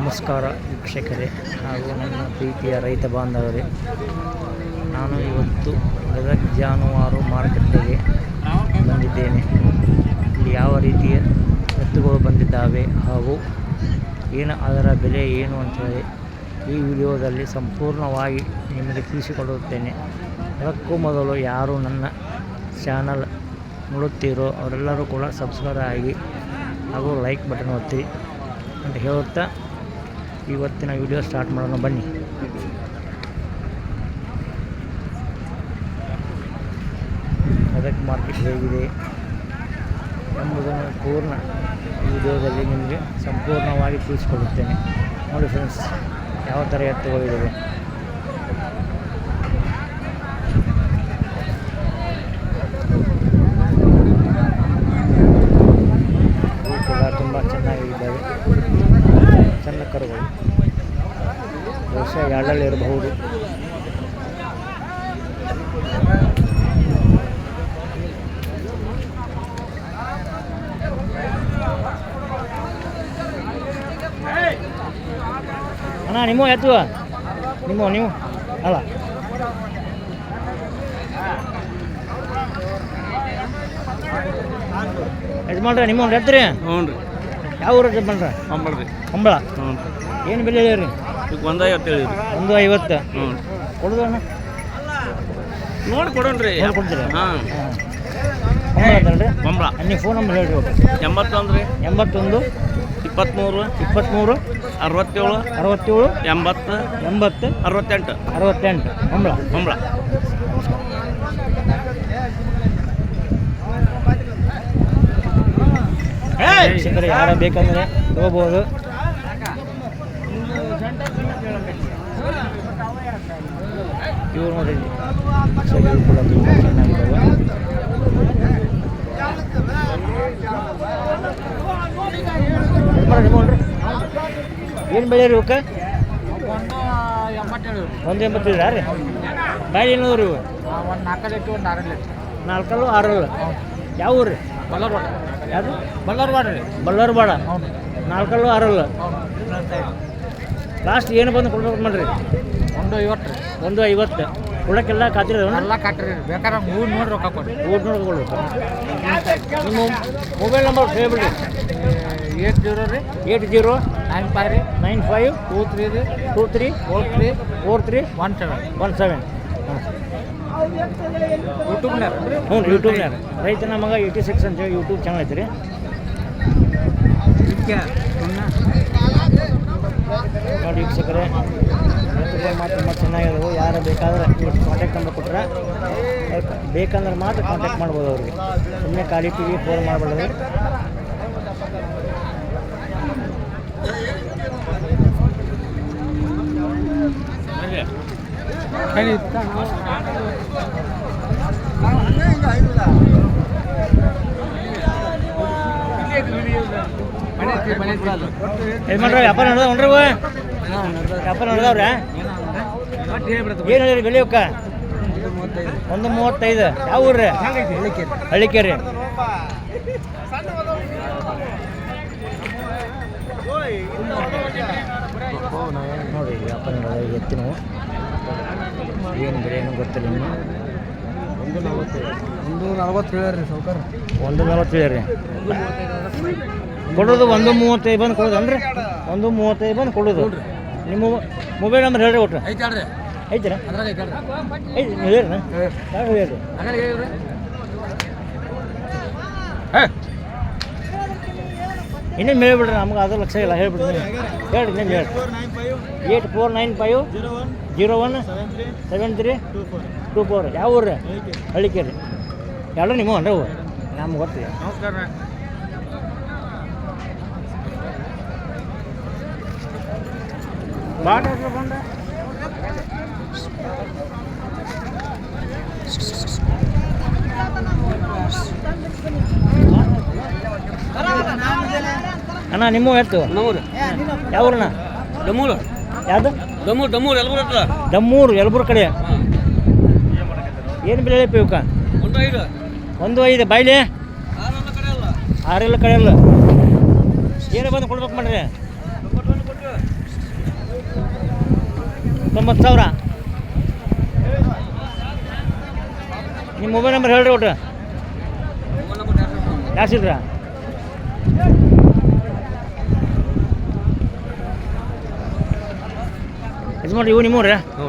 ನಮಸ್ಕಾರ ವೀಕ್ಷಕರೇ ಹಾಗೂ ನನ್ನ ಪ್ರೀತಿಯ ರೈತ ಬಾಂಧವರೇ. ನಾನು ಇವತ್ತು ಗದಗ ಜಾನುವಾರು ಮಾರುಕಟ್ಟೆಗೆ ಬಂದಿದ್ದೇನೆ. ಇಲ್ಲಿ ಯಾವ ರೀತಿಯ ಎತ್ತುಗಳು ಬಂದಿದ್ದಾವೆ ಹಾಗೂ ಏನು ಅದರ ಬೆಲೆ ಏನು ಅಂತೇಳಿ ಈ ವಿಡಿಯೋದಲ್ಲಿ ಸಂಪೂರ್ಣವಾಗಿ ನಿಮಗೆ ತಿಳಿಸಿಕೊಡುತ್ತೇನೆ. ಅದಕ್ಕೂ ಮೊದಲು ಯಾರು ನನ್ನ ಚಾನಲ್ ನೋಡುತ್ತೀರೋ ಅವರೆಲ್ಲರೂ ಕೂಡ ಸಬ್ಸ್ಕ್ರೈಬ್ ಆಗಿ ಹಾಗೂ ಲೈಕ್ ಬಟನ್ ಒತ್ತಿ ಅಂತ ಹೇಳುತ್ತಾ ಇವತ್ತಿನ ವಿಡಿಯೋ ಸ್ಟಾರ್ಟ್ ಮಾಡೋಣ, ಬನ್ನಿ. ಅದಕ್ಕೆ ಮಾರ್ಕೆಟ್ ಹೇಗಿದೆ ಎಂಬುದನ್ನು ಪೂರ್ಣ ವಿಡಿಯೋದಲ್ಲಿ ನಿಮಗೆ ಸಂಪೂರ್ಣವಾಗಿ ತಿಳಿಸ್ಕೊಡುತ್ತೇನೆ. ನೋಡಿ ಫ್ರೆಂಡ್ಸ್ ಯಾವ ಥರ ಎತ್ತುಗಳಿವೆ ಇವು ಕೂಡ ತುಂಬ ಚೆನ್ನಾಗಿದ್ದಾವೆ ಸಣ್ಣ ಕರುಗಳು ಇರಬಹುದು ಅಣ್ಣ ನಿಮ್ಮ ಎತ್ತುವ ನಿಮ್ಮ ನೀವು? ಅಲ್ಲ. ಯಜಮಾನ್ರ ನಿಮ್ಮ ಒಂದು ಎತ್ತರಿ? ಹ್ಞೂ ರೀ. ಯಾವ ಊರು ಯಜಮಾನ್ರ? ಹಂಬಳ ರೀ. ಹಂಬಳ ಹ್ಞೂ ಏನು ಬೆಲೆ ಹೇಳಿ ಈಗ ಒಂದು ಐವತ್ತು ಹೇಳಿರಿ ಒಂದು ಐವತ್ತು. ಹ್ಞೂ. ಕೊಡೋದು ಅಣ್ಣ? ನೋಡಿ ಕೊಡೋಣ್ರಿ. ಕೊಡ್ತೀರಾ? ಹಾಂ. ಬಂಬಳ. ನೀವು ಫೋನ್ ನಂಬರ್ ಹೇಳಿರಿ. ಎಂಬತ್ತೊಂದು ರೀ. ಎಂಬತ್ತೊಂದು. ಇಪ್ಪತ್ತ್ಮೂರು. ಇಪ್ಪತ್ತ್ಮೂರು. ಅರವತ್ತೇಳು. ಅರವತ್ತೇಳು. ಎಂಬತ್ತು. ಎಂಬತ್ತು. ಅರವತ್ತೆಂಟು. ಅರವತ್ತೆಂಟು. ಕಂಬಳ ಬಂಬಳ. ವೀಕ್ಷಕರು ಯಾರ ಬೇಕಂದ್ರೆ ತಗೋಬೋದು. ಇವ್ರು ನೋಡಿ. ಇವು ಕೂಡ ತುಂಬ ಚೆನ್ನಾಗಿದ್ದಾವೆ. ಏನು ಬೆಳೆ ರೀ ಇವಕ್ಕೆ? ಒಂದು ಎಂಬತ್ತು ರೀ? ಬಾಯಿ ಏನವ್ರಿ ಇವು? ಒಂದು ನಾಲ್ಕಲ್ಲಿ ಇಟ್ಟು ಒಂದು ಆರಲ್ಲಿ. ನಾಲ್ಕಲ್ಲು ಆರಲ್ಲ ಯಾವ ಊರು ರೀ? ಬಳ್ಳಾರ್ವಾಡ. ಯಾವುದು ಬಲ್ಲರ್ವಾಡ ರೀ. ಬಲ್ಲರ್ವಾಡ ನಾಲ್ಕಲ್ಲು ಆರಲ್ಲು. ಲಾಸ್ಟ್ ಏನು ಬಂದು ಕೊಡ್ಬೇಕು ಮಾಡ್ರಿ? ಒಂದು ಐವತ್ತು ರೀ. ಒಂದು ಐವತ್ತು. ಕೊಡೋಕ್ಕೆಲ್ಲ ಖಾತ್ರಿ ಎಲ್ಲ ಕಟ್ರಿ ಬೇಕಾದ್ರೆ ಮೂರು ನೋಡಿ ರೊಕ್ಕ ಕೊಡ್ರಿ. ಊಟ ನೋಡ್ಕೊಳ್ಬೇಕು ನಿಮ್ಮ ಮೊಬೈಲ್ ನಂಬರ್ ಹೇಳ್ಬಿಡ್ರಿ ಏಟ್ ಜೀರೋ ರೀ. ಏಟ್ ಜೀರೋ ನೈನ್ ಫೈವ್ ರೀ. ನೈನ್ ಫೈವ್ ಟೂ ತ್ರೀ ರೀ. Two three four three. Four three one seven. One seven. ಯೂಟ್ಯೂಬ್ನಾಗ ಹ್ಞೂ ಯೂಟ್ಯೂಬ್ನಾಗ ರೈತ ನಮಗೆ ಏಯ್ಟಿ ಸಿಕ್ಸ್ ಅಂತೇಳಿ ಯೂಟ್ಯೂಬ್ ಚಾನಲ್ ಐತ್ರಿ ನೋಡಿ ವೀಕ್ಷಕರೇ ಮಾತ್ರ ತುಂಬ ಚೆನ್ನಾಗಿರೋದು. ಯಾರು ಬೇಕಾದ್ರೆ ಕಾಂಟ್ಯಾಕ್ಟ್ ನಂಬರ್ ಕೊಟ್ಟರೆ ಬೇಕಂದ್ರೆ ಮಾತ್ರ ಕಾಂಟ್ಯಾಕ್ಟ್ ಮಾಡ್ಬೋದು ಅವ್ರಿಗೆ. ಸುಮ್ಮನೆ ಖಾಲಿ ಟಿವಿ ಫೋನ್ ಮಾಡಬಾರ್ದು ಏನು ಮಾಡ್ರಿ ವ್ಯಾಪಾರ ನಡೆದವ್ರಿ ಇವು ವ್ಯಾಪಾರ ನಡೆದವ್ರ? ಏನು ಹೇಳಿರಿ ಬೆಳಿ ಅವಕ್ಕ? ಒಂದು ಮೂವತ್ತೈದು. ಯಾವ ಊರ್ರಿ? ಹಳ್ಳಿಕೇರಿ. ನೋಡಿ ವ್ಯಾಪಾರ ನಡೆದ ಎತ್ತಿನ ಏನು ಬೆಲೆ ಏನು ಗೊತ್ತಿಲ್ಲ ಒಂದು ಒಂದು ನಲವತ್ತು ಹೇಳ್ರಿ ಸೌಕರ್ ಒಂದು ನಲವತ್ತು ಹೇಳಿ ಕೊಡೋದು ಒಂದು ಮೂವತ್ತೈದು ಬಂದು ಅಂದ್ರೆ ಒಂದು ಮೂವತ್ತೈದು ಬಂದು ಕೊಡೋದು. ನಿಮ್ಮ ಮೊಬೈಲ್ ನಂಬರ್ ಹೇಳ್ರಿ ಒಟ್ಟು. ಐತೆ ಹೇಳ್ರಿ. ಐತೆ ಹೇಳ್ರಿ. ಇನ್ನೇನು ಹೇಳ್ಬಿಡ್ರಿ ನಮ್ಗೆ ಅದು ಲಕ್ಷ ಇಲ್ಲ ಹೇಳ್ಬಿಡ್ರಿ ಹೇಳಿ ಹೇಳ್ರಿ ಇನ್ನೇನು ಹೇಳ್ರಿ. Eight four nine five zero one seven three two four. ಯಾವ ಊರು ಹಳ್ಳಿಕೇರಿ ಎರಡು ನಿಮ್ಮ ಅಂದ್ರೆ ಅವು? ನಮ್ಗೆ ಗೊತ್ತಿದೆ ನಮಸ್ಕಾರ ಬಾಟ ಬಂದ ಅಣ್ಣ ನಿಮ್ಮ ಹೇಳ್ತೀವಿ ನಮ್ಮೂರು. ಯಾವೂರಣ್ಣ ದಮ್ಮೂರು. ಯಾವುದು ದಮ್ಮೂರು ದಮ್ಮೂರು ಹತ್ರ. ದಮ್ಮೂರು ಯಲಬುರ್ಗ ಕಡೆ. ಏನು ಬೆಲೆ ಪಿವಕ ಇವಕ್ಕ ಒಂದು ಐದು. ಒಂದು ಐದು ಬಾಯ್ಲಿ? ಆರೆಲ್ಲ ಕಡೆ ಅಲ್ಲ. ಏನು ಬಂದು ಕೊಡ್ಬೇಕು ಮಾಡ್ರಿ ತೊಂಬತ್ತೊಂದು ಕೊಟ್ಟು ತೊಂಬತ್ತು ಸಾವಿರ. ನಿಮ್ಮ ಮೊಬೈಲ್ ನಂಬರ್ ಹೇಳ್ರಿ ಒಟ್ಟು. ಯಾಸಿದ್ರ ಯಜಮಾನ್ರಿ ಇವು ನಿಮ್ಮೂರ ಹ್ಞೂ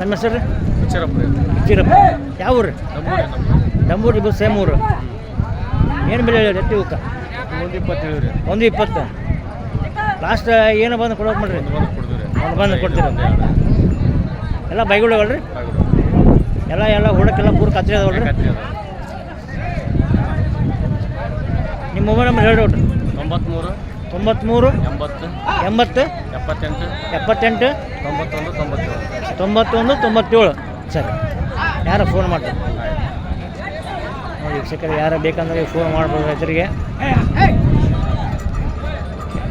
ನಮ್ಮ ಹೆಸರು ಇಚ್ಚಿರಪ್ಪ ಯಾವ ಊರು ಡಂಬೂರಿ ಬಸ್ ಸೇಮ್ ಊರು. ಏನು ಬೆಲೆ ಹೇಳಿ ಎತ್ತಿ ಊಟ? ಒಂದು ಇಪ್ಪತ್ತೇಳು ರೀ ಒಂದು ಇಪ್ಪತ್ತು. ಲಾಸ್ಟ್ ಏನು ಬಂದು ಕೊಡೋದು ಮಾಡ್ರಿ? ಒಂದು ಬಂದು ಕೊಡ್ತೀರ ಎಲ್ಲ ಬೈಗುಳಗಳ್ರಿ ಎಲ್ಲ ಎಲ್ಲ ಹುಡಕ್ಕೆಲ್ಲ ಪೂರ್ ಕತ್ರಿ ಅದಾವಲ್ರಿ? ನಿಮ್ಮ ಮೊಬೈಲ್ ನಂಬರ್ ಹೇಳಿ ನೋಡ್ರಿ ತೊಂಬತ್ಮೂರು ತೊಂಬತ್ಮೂರು ಎಂಬತ್ತು ಎಂಬತ್ತು ಎಪ್ಪತ್ತೆಂಟು ಎಪ್ಪತ್ತೆಂಟು ತೊಂಬತ್ತೊಂದು ತೊಂಬತ್ತೇಳು. ತೊಂಬತ್ತೊಂದು ತೊಂಬತ್ತೇಳು. ಸರಿ. ಯಾರು ಫೋನ್ ಮಾಡ್ತಾರೆ ನೋಡಿ ವೀಕ್ಷಕರು ಯಾರು ಬೇಕಂದ್ರೆ ಫೋನ್ ಮಾಡ್ಬೋದು ರೈತರಿಗೆ.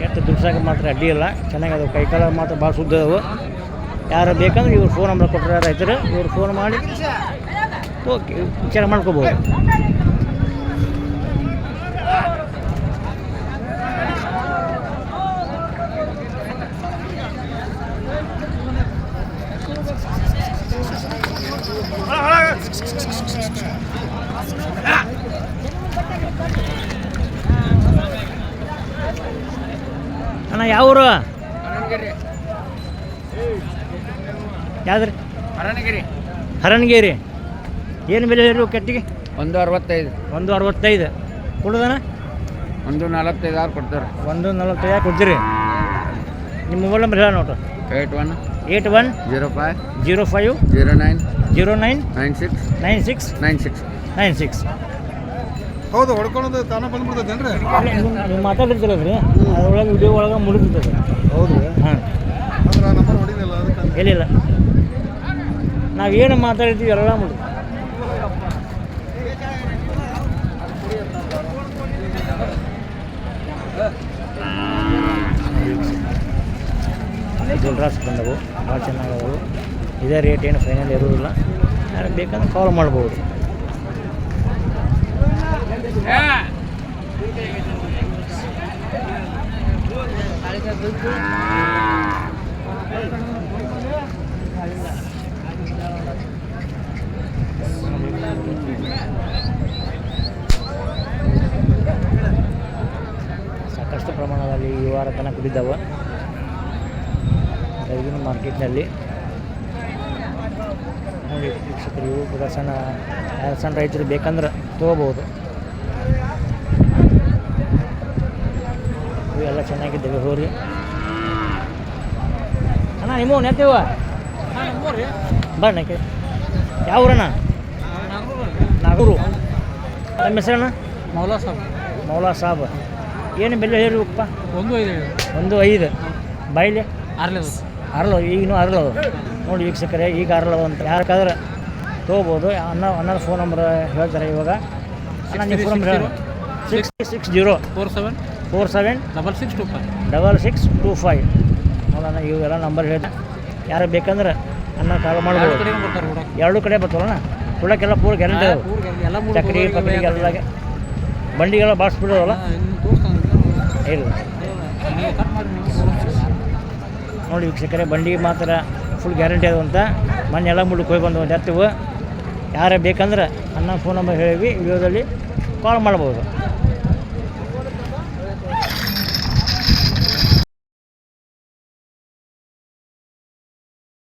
ಎಷ್ಟು ದುಡ್ಸಾಕ ಮಾತ್ರ ಅಡ್ಡಿ ಇಲ್ಲ. ಕೈ ಕೈಕಾಲ ಮಾತ್ರ ಭಾಳ ಶುದ್ಧ ಅದಾವು ಯಾರು ಬೇಕಂದ್ರೆ ಇವ್ರು ಫೋನ್ ನಂಬರ್ ಕೊಟ್ಟರೆ ರೈತರು, ಇವ್ರು ಫೋನ್ ಮಾಡಿ, ಓಕೆ, ವಿಚಾರ ಮಾಡ್ಕೋಬೋದು ಅಣ್ಣ ಯಾವ ಊರು ಯಾವ್ದ್ರಿ? ಹರನಗಿರಿ ಹರಣ್ಗೇರಿ ಏನು ಬೆಲೆ ಹೇಳಿ ಕಟ್ಟಿಗೆ? ಒಂದು ಅರವತ್ತೈದು. ಒಂದು ಅರವತ್ತೈದು. ಕೊಡುದನ? ಒಂದು ನಲವತ್ತೈದು ಆರು ಕೊಡ್ತಾರೆ. ಒಂದು ನಲವತ್ತೈದು ಕೊಡ್ತೀರಿ? ನಿಮ್ಮ ಮೊಬೈಲ್ ನಂಬರ್ ಹೇಳ ನೋಡ್ರಿ eight one eight one zero five zero five zero nine zero nine nine six nine six nine six. Nine six. ಹೌದು ಹೊಡ್ಕೊಳೋದು ತಾನ ಬಂದ್ಬಿಡ್ತದೇನ್ರಿ ನೀವು ರೀ ಅದ್ರೊಳಗೆ ವಿಡಿಯೋ ಒಳಗೆ ಮುಡಿದಿರ್ತದೆ ಹೌದು. ಹಾಂ. ಅಂದ್ರೆ ಆ ನಂಬರ್ ಅದಕ್ಕೆ ಎಲ್ಲಿಲ್ಲ ನಾವು ಏನು ಮಾತಾಡಿರ್ತೀವಿ ಎಲ್ಲ ಮುಳುಗಿ ಜುಲ್ರಾಸ್ ಬಂದವು. ಭಾಳ ಚೆನ್ನಾಗಿ ಇದೇ ರೇಟ್ ಏನು ಫೈನಲ್ ಇರೋದಿಲ್ಲ ಯಾರು ಬೇಕಂದ್ರೆ ಕಾಲ್ ಮಾಡ್ಬೋದು. ಸಾಕಷ್ಟು ಪ್ರಮಾಣದಲ್ಲಿ ಈ ವಾರ ತನಕ ಬಿದ್ದಾವೆ. ರೈಗಿನ ಮಾರ್ಕೆಟ್ನಲ್ಲಿ. ನೋಡಿ ಇವು ಕೂಡ ಸಣ್ಣ ಸಣ್ಣ ರೈತರು ಬೇಕಂದ್ರೆ ತೊಗೋಬೋದು ಇವೆಲ್ಲ ಚೆನ್ನಾಗಿದ್ದಾವೆ ಹೋರಿ ಅಣ್ಣ ನಿಮ್ಮ ನೆತ್ತೇವ ಬಣ್ಣಕ್ಕೆ ಯಾವ ಊರಣ್ಣ? ನಾಗೂರು. ನಮ್ಮ ಹೆಸರಣ್ಣ ಮೌಲಾ ಸಾಬ್. ಮೌಲಾ ಸಾಬ್. ಏನು ಬೆಲೆ ಹೇಳಿರಪ್ಪ ಒಂದು ಐದು ಒಂದು ಐದು. ಬಾಯಿಲೆ? ಆರ್ಲೆ ಅರಳು ಈಗಿನೂ ಅರಳು ನೋಡಿ ವೀಕ್ಷಕರೇ ಈಗ ಅರಳು ಅಂತ. ಯಾರಕ್ಕಾದ್ರೆ ತೊಗೋಬೋದು. ಅನ್ನ ಅನ್ನದ ಫೋನ್ ನಂಬರ್ ಹೇಳ್ತಾರೆ ಇವಾಗ. ಅಣ್ಣ ನಿಮ್ಮ phone number six six zero four seven four seven double six two five. Double six two five. ನೋಡೋಣ ಇವೆಲ್ಲ ನಂಬರ್ ಹೇಳಿದೆ. ಯಾರು ಬೇಕಂದ್ರೆ ಅನ್ನ ಕಾಲ್ ಮಾಡ್ಬೋದು. ಎರಡೂ ಕಡೆ. ಬರ್ತಾವಲ್ಲ ಕೊಡೋಕ್ಕೆಲ್ಲ ಪೂರ್ ಗ್ಯಾರಂಟಿ ಅದಾವೆ ಚಕ್ರಿ ಪಕ್ರಿ ಎಲ್ಲ ಬಂಡಿಗೆಲ್ಲ ಅದಾವಲ್ಲ ಇಲ್ಲ. ನೋಡಿ ವೀಕ್ಷಕರೇ ಬಂಡಿ ಮಾತ್ರ ಫುಲ್ ಗ್ಯಾರಂಟಿ ಅದು ಅಂತ. ಮೊನ್ನೆ ಎಲ್ಲ ಮುಳ್ಳಕ್ಕೆ ಹೋಗಿ ಬಂದು ಎತ್ತವು ಯಾರೇ ಬೇಕಂದ್ರೆ ಅನ್ನ ಫೋನ್ ನಂಬರ್ ಹೇಳಿ ವಿಡಿಯೋದಲ್ಲಿ ಕಾಲ್ ಮಾಡ್ಬೋದು.